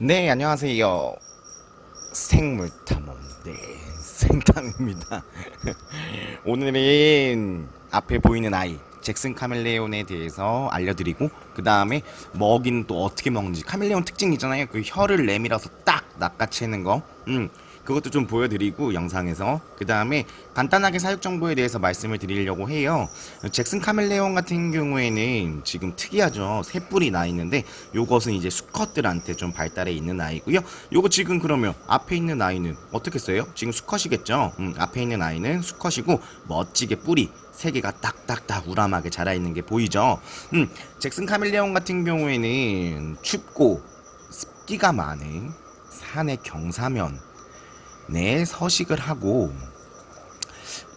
네, 안녕하세요. 생물탐험, 네, 생탐입니다. 오늘은 앞에 보이는 아이, 잭슨 카멜레온에 대해서 알려드리고, 그 다음에 먹이는 또 어떻게 먹는지, 카멜레온 특징 있잖아요. 그 혀를 내밀어서 딱 낚아채는 거, 음, 그것도 좀 보여드리고, 영상에서. 그 다음에 간단하게 사육 정보에 대해서 말씀을 드리려고 해요. 잭슨 카멜레온 같은 경우에는 지금 특이하죠. 새 뿔이 나 있는데, 요것은 이제 수컷들한테 좀 발달해 있는 아이고요. 요거 지금 그러면 앞에 있는 아이는 어떻게 써요? 지금 수컷이겠죠? 음, 앞에 있는 아이는 수컷이고 멋지게 뿔이 세 개가 딱딱딱 우람하게 자라 있는 게 보이죠? 음, 잭슨 카멜레온 같은 경우에는 춥고 습기가 많은 산의 경사면 내 서식을 하고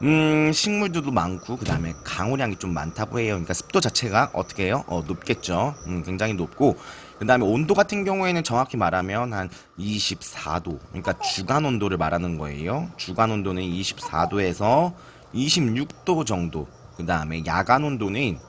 음, 식물들도 많고 그다음에 강우량이 좀 많다고 해요. 그러니까 습도 자체가 어떻게 해요? 어, 높겠죠. 음, 굉장히 높고 그다음에 온도 같은 경우에는 정확히 말하면 한 24도. 그러니까 주간 온도를 말하는 거예요. 주간 온도는 24도에서 26도 정도. 그다음에 야간 온도는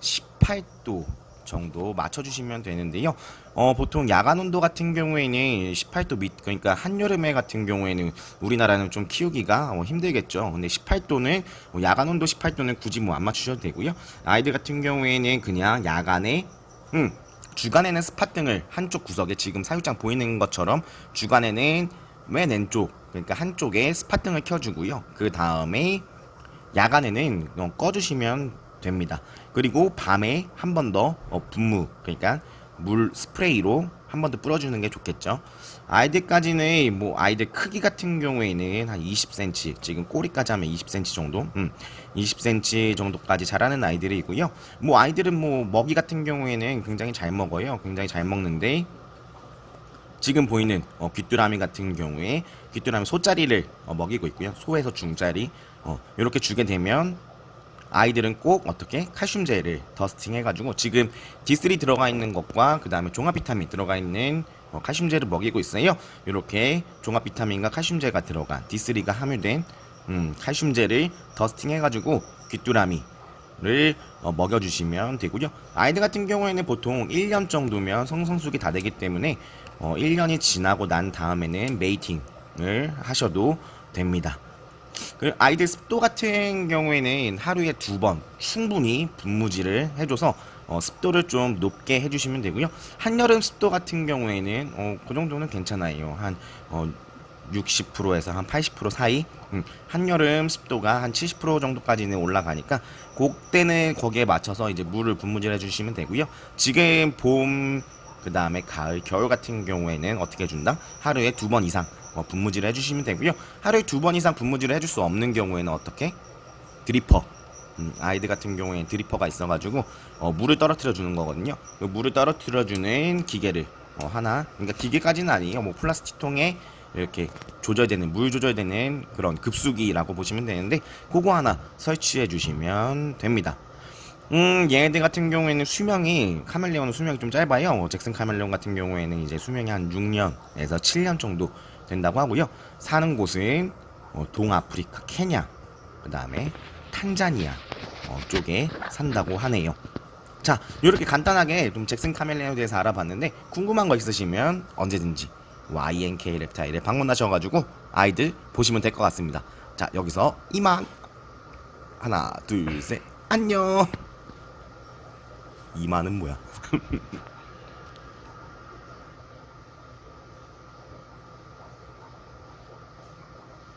18도 정도 맞춰주시면 되는데요. 어, 보통 야간 온도 같은 경우에는 18도 밑, 그러니까 한여름에 같은 경우에는 우리나라는 좀 키우기가 어, 힘들겠죠. 근데 18도는, 야간 온도 18도는 굳이 뭐 안 맞추셔도 되고요. 아이들 같은 경우에는 그냥 야간에, 음, 주간에는 스팟 등을 한쪽 구석에 지금 사육장 보이는 것처럼 주간에는 맨 왼쪽, 그러니까 한쪽에 스팟 등을 켜주고요. 그 다음에 야간에는 어, 꺼주시면 됩니다. 그리고 밤에 한 번더 어, 분무 그러니까 물 스프레이로 한 번 더 뿌려주는 게 좋겠죠. 아이들까지는 뭐 아이들 크기 같은 경우에는 한 20cm 지금 꼬리까지 하면 20cm 정도, 음, 20cm 정도까지 자라는 아이들이고요. 뭐 아이들은 뭐 먹이 같은 경우에는 굉장히 잘 먹어요. 굉장히 잘 먹는데 지금 보이는 어, 귀뚜라미 같은 경우에 귀뚜라미 소짜리를 어, 먹이고 있고요. 소에서 중짜리 어, 이렇게 주게 되면 아이들은 꼭 어떻게 칼슘제를 더스팅 해가지고 지금 D3 들어가 있는 것과 그 다음에 종합 비타민 들어가 있는 어, 칼슘제를 먹이고 있어요. 이렇게 종합 비타민과 칼슘제가 들어간 D3가 함유된 음, 칼슘제를 더스팅 해가지고 귀뚜라미를 어, 먹여주시면 되고요. 아이들 같은 경우에는 보통 1년 정도면 성성숙이 다 되기 때문에 어, 1년이 지나고 난 다음에는 메이팅을 하셔도 됩니다. 그 아이들 습도 같은 경우에는 하루에 두 번 충분히 분무질을 해줘서 어, 습도를 좀 높게 해주시면 되고요. 한여름 습도 같은 경우에는 어, 그 정도는 괜찮아요. 한 어, 60%에서 한 80% 사이. 음, 한여름 습도가 한 70% 정도까지는 올라가니까 그때는 거기에 맞춰서 이제 물을 분무질 해주시면 되고요. 지금 봄 그 다음에 가을, 겨울 같은 경우에는 어떻게 해준다? 하루에 두 번 이상 어, 분무질을 해주시면 되고요. 하루에 두 번 이상 분무질을 해줄 수 없는 경우에는 어떻게? 드리퍼. 음, 아이들 같은 경우에는 드리퍼가 있어가지고 어, 물을 떨어뜨려 주는 거거든요. 그 물을 떨어뜨려 주는 기계를 어, 하나. 그러니까 기계까지는 아니에요. 뭐 플라스틱 통에 이렇게 조절되는 물 조절되는 그런 급수기라고 보시면 되는데 그거 하나 설치해 주시면 됩니다. 음, 얘네들 같은 경우에는 수명이 카멜레온은 수명이 좀 짧아요. 어, 잭슨 카멜레온 같은 경우에는 이제 수명이 한 6년에서 7년 정도 된다고 하고요. 사는 곳은 어, 동아프리카, 케냐, 그 다음에 탄자니아 어, 쪽에 산다고 하네요. 자, 이렇게 간단하게 좀 잭슨 카멜레온에 대해서 알아봤는데 궁금한 거 있으시면 언제든지 YNK 랩타일에 방문하셔가지고 아이들 보시면 될 것 같습니다. 자, 여기서 이만 하나, 둘, 셋, 안녕. 이만은 뭐야?